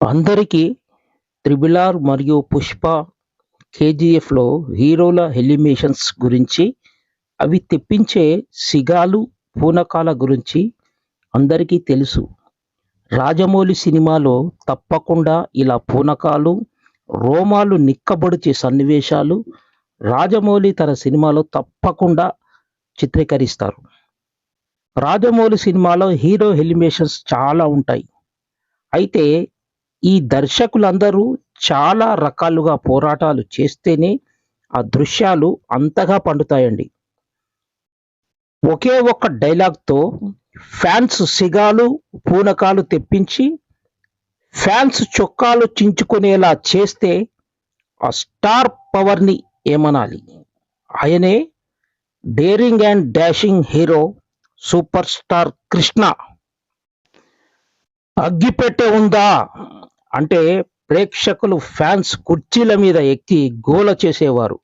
అందరికీ 'triple R' మరియు 'పుష్ప', 'కేజీఎఫ్'లో హీరోల ఎలిమేషన్స్ గురించి, అవి తెప్పించే సిగాలు, పూనకాల గురించి అందరికీ తెలుసు. రాజమౌళి సినిమాలో తప్పకుండా ఇలా పూనకాలు, రోమాలు నిక్కబొడిచే సన్నివేశాలు రాజమౌళి తన సినిమాలో తప్పకుండా చిత్రీకరిస్తారు. రాజమౌళి సినిమాలో హీరో ఎలిమేషన్స్ చాలా ఉంటాయి. అయితే ఈ దర్శకులందరూ చాలా రకాలుగా పోరాటాలు చేస్తేనే ఆ దృశ్యాలు అంతగా పండుతాయండి. ఒకే ఒక్క డైలాగ్‌తో ఫ్యాన్స్ సిగాలు, పూనకాలు తెప్పించి, ఫ్యాన్స్ చొక్కాలు చించుకునేలా చేస్తే ఆ స్టార్ పవర్‌ని ఏమనాలి? ఆయనే daring and dashing hero super star Krishna. అగ్గిపెట్టె ఉందా? అంటే ప్రేక్షకులు ఫ్యాన్స్ కుర్చీల మీద ఎక్కి గోల చేసేవారు.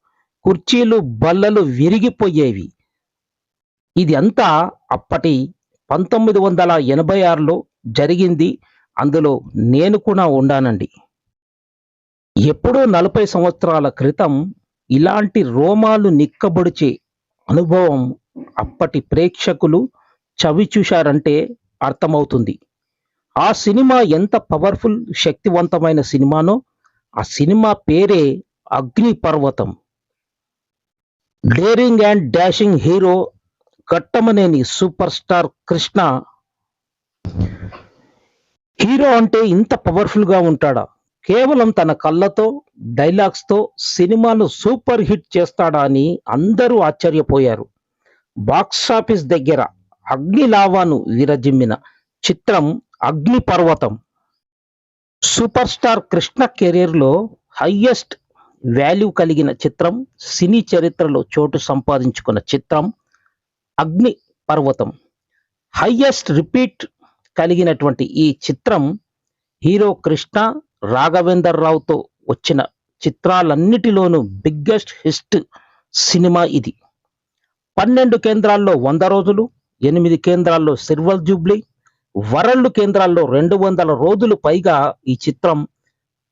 కుర్చీలు, బల్లలు విరిగిపోయేవి. ఇది అంతా అప్పటి 1986లో జరిగింది. అందులో నేను కూడా ఉండానండి. ఎప్పుడో 40 సంవత్సరాల క్రితం ఇలాంటి రోమాలు నిక్కబొడిచే అనుభవం అప్పటి ప్రేక్షకులు చవి చూశారంటే అర్థమవుతుంది. ఆ సినిమా ఎంత పవర్‌ఫుల్, శక్తివంతమైన సినిమానో ఆ సినిమా పేరే 'Agniparvatam'. Daring and dashing hero Kattamaneni super star Krishna hero అంటే ఇంత పవర్‌ఫుల్‌గా ఉంటాడా? కేవలం తన కళ్ళతో, డైలాగ్స్‌తో సినిమాను సూపర్ హిట్ చేస్తాడా అని అందరూ ఆశ్చర్యపోయారు. బాక్సాఫీస్ దగ్గర అగ్నిలావాను విరజిమ్మిన చిత్రం 'అగ్నిపర్వతం'. సూపర్ స్టార్ కృష్ణ కెరీర్‌లో హయ్యెస్ట్ వాల్యూ కలిగిన చిత్రం, సినీ చరిత్రలో చోటు సంపాదించుకున్న చిత్రం 'అగ్నిపర్వతం'. హయ్యెస్ట్ రిపీట్ కలిగినటువంటి ఈ చిత్రం హీరో కృష్ణ, రాఘవేందర్ రావుతో వచ్చిన చిత్రాలన్నిటిలోనూ బిగ్గెస్ట్ హిస్ట్ సినిమా ఇది. 12 కేంద్రాల్లో వంద రోజులు, ఎనిమిది కేంద్రాల్లో సిల్వర్ జూబ్లీ, వరల్డ్ కేంద్రాల్లో 200 రోజులు పైగా ఈ చిత్రం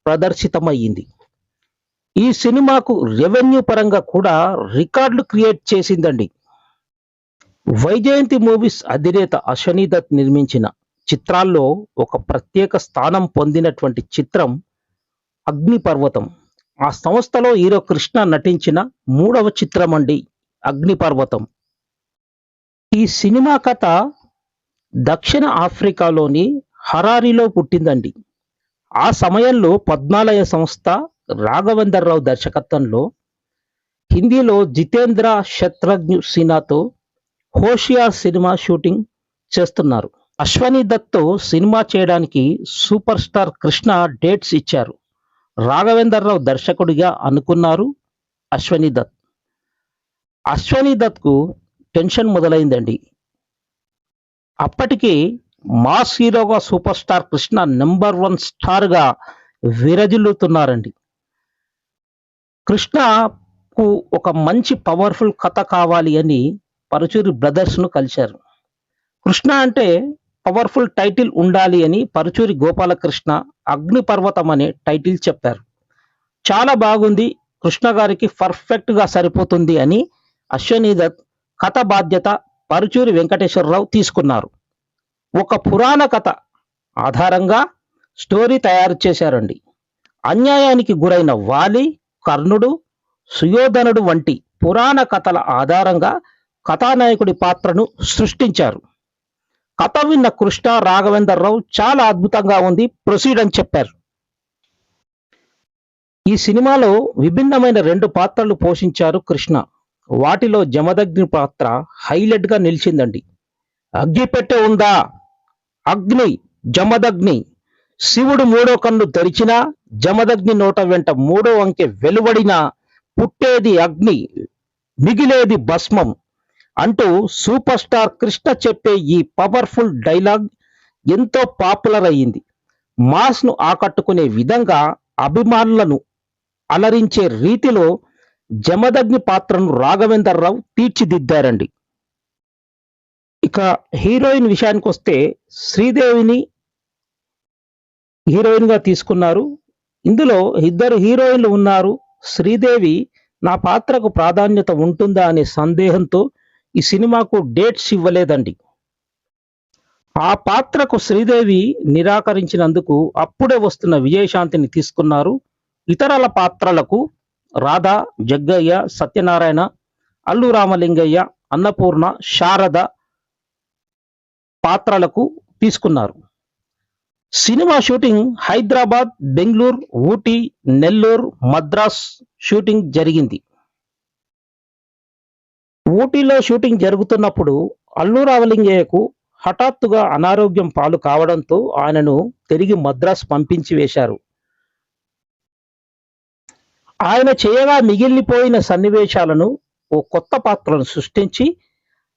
ప్రదర్శితమయ్యింది. ఈ సినిమాకు రెవెన్యూ పరంగా కూడా రికార్డులు క్రియేట్ చేసిందండి. వైజయంతి మూవీస్ అధినేత అశ్వనీ దత్ నిర్మించిన చిత్రాల్లో ఒక ప్రత్యేక స్థానం పొందినటువంటి చిత్రం 'అగ్నిపర్వతం'. ఆ సంస్థలో హీరో కృష్ణ నటించిన మూడవ చిత్రం అండి 'అగ్నిపర్వతం'. ఈ సినిమా కథ దక్షిణ ఆఫ్రికాలోని హరారీలో పుట్టిందండి. ఆ సమయంలో పద్మాలయ సంస్థ రాఘవేంద్రరావు దర్శకత్వంలో హిందీలో జితేంద్ర శత్రుఘ్న సిన్హాతో 'హోషియార్' సినిమా షూటింగ్ చేస్తున్నారు. అశ్వనీ దత్‌తో సినిమా చేయడానికి సూపర్ స్టార్ కృష్ణ డేట్స్ ఇచ్చారు. రాఘవేంద్రరావు దర్శకుడిగా అనుకున్నారు అశ్వనీ దత్. అశ్వనీ దత్‌కు టెన్షన్ మొదలైందండి. అప్పటికి మాస్ హీరోగా super star Krishna number one స్టార్‌గా విరజిల్లుతున్నారండి కృష్ణకు ఒక మంచి పవర్‌ఫుల్ కథ కావాలి అని పరుచూరి బ్రదర్స్‌ను కలిశారు. కృష్ణ అంటే పవర్‌ఫుల్ టైటిల్ ఉండాలి అని పరుచూరి గోపాలకృష్ణ 'అగ్నిపర్వతం' అనే టైటిల్ చెప్పారు. చాలా బాగుంది. కృష్ణ గారికి పర్ఫెక్ట్‌గా సరిపోతుంది అని అశ్వనీ దత్ కథ బాధ్యత పరుచూరి వెంకటేశ్వరరావు తీసుకున్నారు. ఒక పురాణ కథ ఆధారంగా స్టోరీ తయారు చేశారండి. అన్యాయానికి గురైన వాలి, కర్ణుడు, సుయోధనుడు వంటి పురాణ కథల ఆధారంగా కథానాయకుడి పాత్రను సృష్టించారు. కథ విన్న కృష్ణ, రాఘవేంద్రరావు చాలా అద్భుతంగా ఉంది. ప్రొసీడ్ అని చెప్పారు. ఈ సినిమాలో విభిన్నమైన రెండు పాత్రలు పోషించారు కృష్ణ. వాటిలో జమదగ్ని పాత్ర హైలైట్‌గా నిలిచిందండి. అగ్గిపెట్టె ఉందా? అగ్ని, జమదగ్ని. శివుడు మూడో కన్ను తెరిచినా, జమదగ్ని నోట వెంట మూడో అంకె వెలువడినా పుట్టేది అగ్ని, మిగిలేది భస్మం అంటూ సూపర్ స్టార్ కృష్ణ చెప్పే ఈ పవర్‌ఫుల్ డైలాగ్ ఎంతో పాపులర్ అయింది. మాస్‌ను ఆకట్టుకునే విధంగా, అభిమానులను అలరించే రీతిలో జమదగ్ని పాత్రను రాఘవేంద్రరావు తీర్చిదిద్దారండి. ఇక హీరోయిన్ విషయానికి వస్తే శ్రీదేవిని హీరోయిన్గా తీసుకున్నారు. ఇందులో ఇద్దరు హీరోయిన్లు ఉన్నారు. శ్రీదేవి నా పాత్రకు ప్రాధాన్యత ఉంటుందా అనే సందేహంతో ఈ సినిమాకు డేట్స్ ఇవ్వలేదండి. ఆ పాత్రకు శ్రీదేవి నిరాకరించినందుకు అప్పుడే వస్తున్న విజయశాంతిని తీసుకున్నారు. ఇతరుల పాత్రలకు రాధా జగ్గయ్య సత్యనారాయణ అల్లు రామలింగయ్య అన్నపూర్ణ శారద పాత్రలకు తీసుకున్నారు. Cinema shooting Hyderabad Bengaluru Ooty Nellore Madras shooting జరిగింది. ఊటీలో షూటింగ్ జరుగుతున్నప్పుడు అల్లు రామలింగయ్యకు హఠాత్తుగా అనారోగ్యం పాలు కావడంతో ఆయనను తిరిగి మద్రాస్ పంపించి వేశారు. ఆయన చేయగా మిగిలిపోయిన సన్నివేశాలను ఓ కొత్త పాత్రను సృష్టించి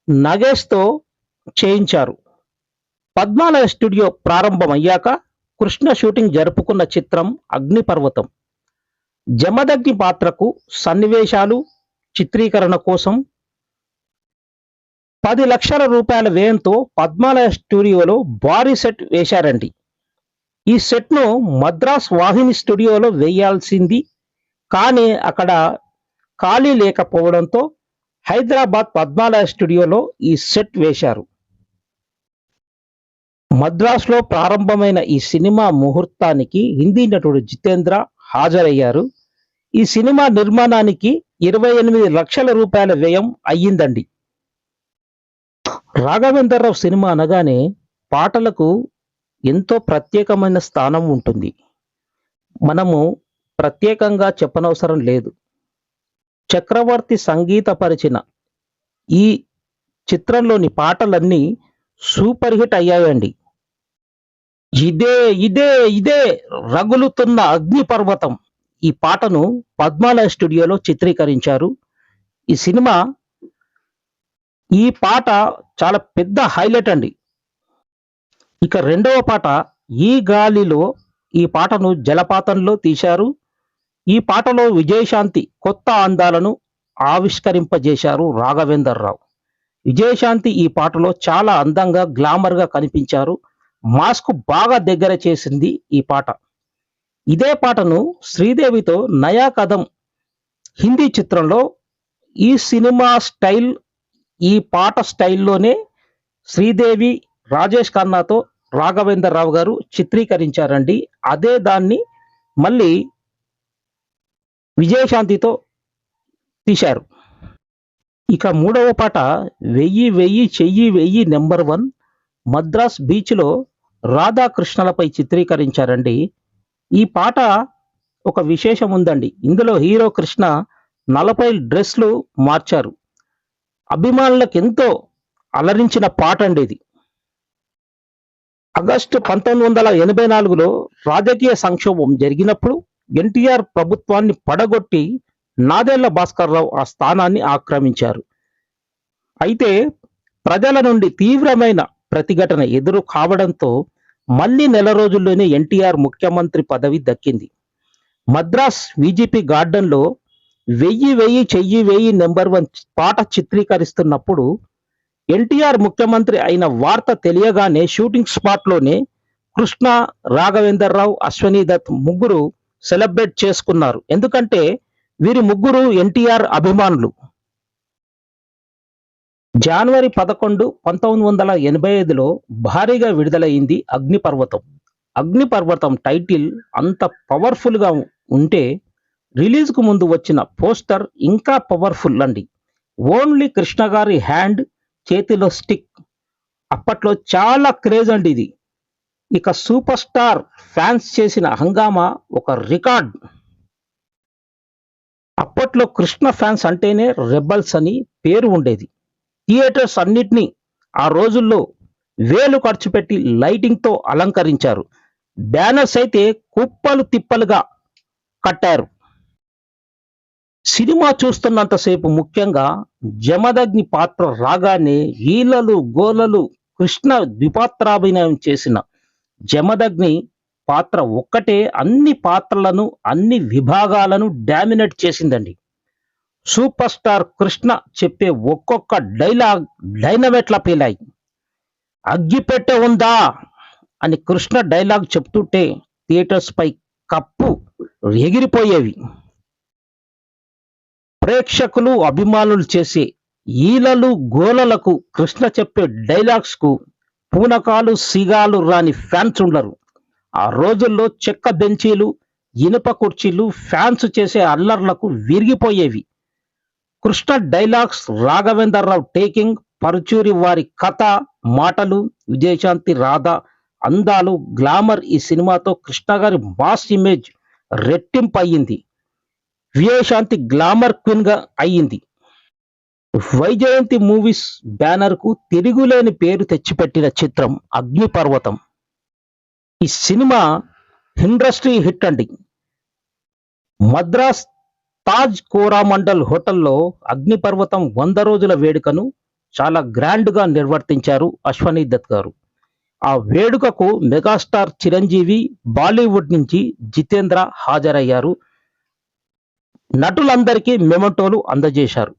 నగేష్తో చేయించారు. పద్మాలయ స్టూడియో ప్రారంభమయ్యాక కృష్ణ షూటింగ్ జరుపుకున్న చిత్రం అగ్నిపర్వతం. జమదగ్ని పాత్రకు సన్నివేశాలు చిత్రీకరణ కోసం పది లక్షల రూపాయల వ్యయంతో పద్మాలయ స్టూడియోలో భారీ సెట్ వేశారండి. ఈ సెట్ను మద్రాస్ వాహిని స్టూడియోలో వేయాల్సింది కానీ అక్కడ ఖాళీ లేకపోవడంతో హైదరాబాద్ పద్మాలయ స్టూడియోలో ఈ సెట్ వేశారు. మద్రాసులో ప్రారంభమైన ఈ సినిమా ముహూర్తానికి హిందీ నటుడు జితేంద్ర హాజరయ్యారు. ఈ సినిమా నిర్మాణానికి ఇరవై ఎనిమిది లక్షల రూపాయల వ్యయం అయ్యిందండి. రాఘవేంద్రరావు సినిమా అనగానే పాటలకు ఎంతో ప్రత్యేకమైన స్థానం ఉంటుంది. మనము ప్రత్యేకంగా చెప్పనవసరం లేదు. చక్రవర్తి సంగీతపరిచిన ఈ చిత్రంలోని పాటలన్నీ సూపర్ హిట్ అయ్యాయండి. ఇదే ఇదే ఇదే రగులుతున్న అగ్నిపర్వతం. ఈ పాటను పద్మాలయ స్టూడియోలో చిత్రీకరించారు. ఈ సినిమా ఈ పాట చాలా పెద్ద హైలైట్ అండి. ఇక రెండవ పాట ఈ గాలిలో ఈ పాటను జలపాతంలో తీశారు. ఈ పాటలో విజయశాంతి కొత్త అందాలను ఆవిష్కరింపజేశారు రాఘవేందర్ రావు విజయశాంతి ఈ పాటలో చాలా అందంగా గ్లామర్గా కనిపించారు. మాస్క్ బాగా దగ్గర చేసింది ఈ పాట. ఇదే పాటను శ్రీదేవితో నయా కథం హిందీ చిత్రంలో ఈ సినిమా స్టైల్ ఈ పాట స్టైల్లోనే శ్రీదేవి రాజేష్ ఖన్నాతో రాఘవేందర్ రావు గారు చిత్రీకరించారండి. అదే దాన్ని మళ్ళీ విజయశాంతితో తీశారు. ఇక మూడవ పాట వెయ్యి వెయ్యి చెయ్యి వెయ్యి నెంబర్ వన్ మద్రాస్ బీచ్లో రాధాకృష్ణలపై చిత్రీకరించారండి. ఈ పాట ఒక విశేషం ఉందండి. ఇందులో హీరో కృష్ణ నలభై డ్రెస్లు మార్చారు. అభిమానులకు ఎంతో అలరించిన పాట అండి ఇది. ఆగస్టు పంతొమ్మిది వందల ఎనభై నాలుగులో రాజకీయ సంక్షోభం జరిగినప్పుడు ఎన్టీఆర్ ప్రభుత్వాన్ని పడగొట్టి నాదెళ్ళ భాస్కర్రావు ఆ స్థానాన్ని ఆక్రమించారు. అయితే ప్రజల నుండి తీవ్రమైన ప్రతిఘటన ఎదురు కావడంతో మళ్ళీ నెల రోజుల్లోనే ఎన్టీఆర్ ముఖ్యమంత్రి పదవి దక్కింది. మద్రాస్ విజిపి గార్డెన్లో వెయ్యి వెయ్యి చెయ్యి వెయ్యి నెంబర్ వన్ పాట చిత్రీకరిస్తున్నప్పుడు ఎన్టీఆర్ ముఖ్యమంత్రి అయిన వార్త తెలియగానే షూటింగ్ స్పాట్లోనే కృష్ణ రాఘవేందర్ రావు అశ్వనీ దత్ ముగ్గురు సెలబ్రేట్ చేసుకున్నారు. ఎందుకంటే వీరి ముగ్గురు ఎన్టీఆర్ అభిమానులు. జనవరి పదకొండు పంతొమ్మిది వందల ఎనభై ఐదులో భారీగా విడుదలైంది అగ్నిపర్వతం. అగ్నిపర్వతం టైటిల్ అంత పవర్ఫుల్గా ఉంటే రిలీజ్కు ముందు వచ్చిన పోస్టర్ ఇంకా పవర్ఫుల్ అండి. ఓన్లీ కృష్ణ గారి హ్యాండ్ చేతిలో స్టిక్. అప్పట్లో చాలా క్రేజ్ అండి ఇది. ఇక సూపర్ స్టార్ ఫ్యాన్స్ చేసిన హంగామా ఒక రికార్డ్. అప్పట్లో కృష్ణ ఫ్యాన్స్ అంటేనే రెబల్స్ అని పేరు ఉండేది. థియేటర్స్ అన్నిటినీ ఆ రోజుల్లో వేలు ఖర్చు పెట్టి లైటింగ్తో అలంకరించారు. బ్యానర్స్ అయితే కుప్పలు తిప్పలుగా కట్టారు. సినిమా చూస్తున్నంతసేపు ముఖ్యంగా జమదగ్ని పాత్ర రాగానే ఈలలు గోలలు కృష్ణ ద్విపాత్రాభినయం చేసిన జమదగ్ని పాత్ర ఒక్కటే అన్ని పాత్రలను అన్ని విభాగాలను డామినేట్ చేసిందండి. సూపర్ స్టార్ కృష్ణ చెప్పే ఒక్కొక్క డైలాగ్ డైనమేట్ల పేలాయి. అగ్గిపెట్టె ఉందా? అని కృష్ణ డైలాగ్ చెప్తుంటే థియేటర్స్ పై కప్పు ఎగిరిపోయేవి. ప్రేక్షకులు అభిమానులు చేసే ఈలలు గోలలకు కృష్ణ చెప్పే డైలాగ్స్కు పూనకాలు సిగాలు రాని ఫ్యాన్స్ ఉండరు. ఆ రోజుల్లో చెక్క బెంచీలు ఇనుప కుర్చీలు ఫ్యాన్స్ చేసే అల్లర్లకు విరిగిపోయేవి. కృష్ణ డైలాగ్స్ రాఘవేంద్రరావు టేకింగ్ పరుచూరి వారి కథ మాటలు విజయశాంతి రాధ అందాలు గ్లామర్ ఈ సినిమాతో కృష్ణ గారి మాస్ ఇమేజ్ రెట్టింపు అయ్యింది విజయశాంతి గ్లామర్ క్విన్గా అయ్యింది. వైజయంతి మూవీస్ బ్యానర్కు తిరుగులేని పేరు తెచ్చిపెట్టిన చిత్రం అగ్నిపర్వతం. ఈ సినిమా ఇండస్ట్రీ హిట్ అండి. మద్రాస్ తాజ్ కోరామండల్ హోటల్లో అగ్నిపర్వతం వంద రోజుల వేడుకను చాలా గ్రాండ్గా నిర్వర్తించారు అశ్వనీ దత్ గారు. ఆ వేడుకకు మెగాస్టార్ చిరంజీవి బాలీవుడ్ నుంచి జితేంద్ర హాజరయ్యారు. నటులందరికీ మెమంటోలు అందజేశారు.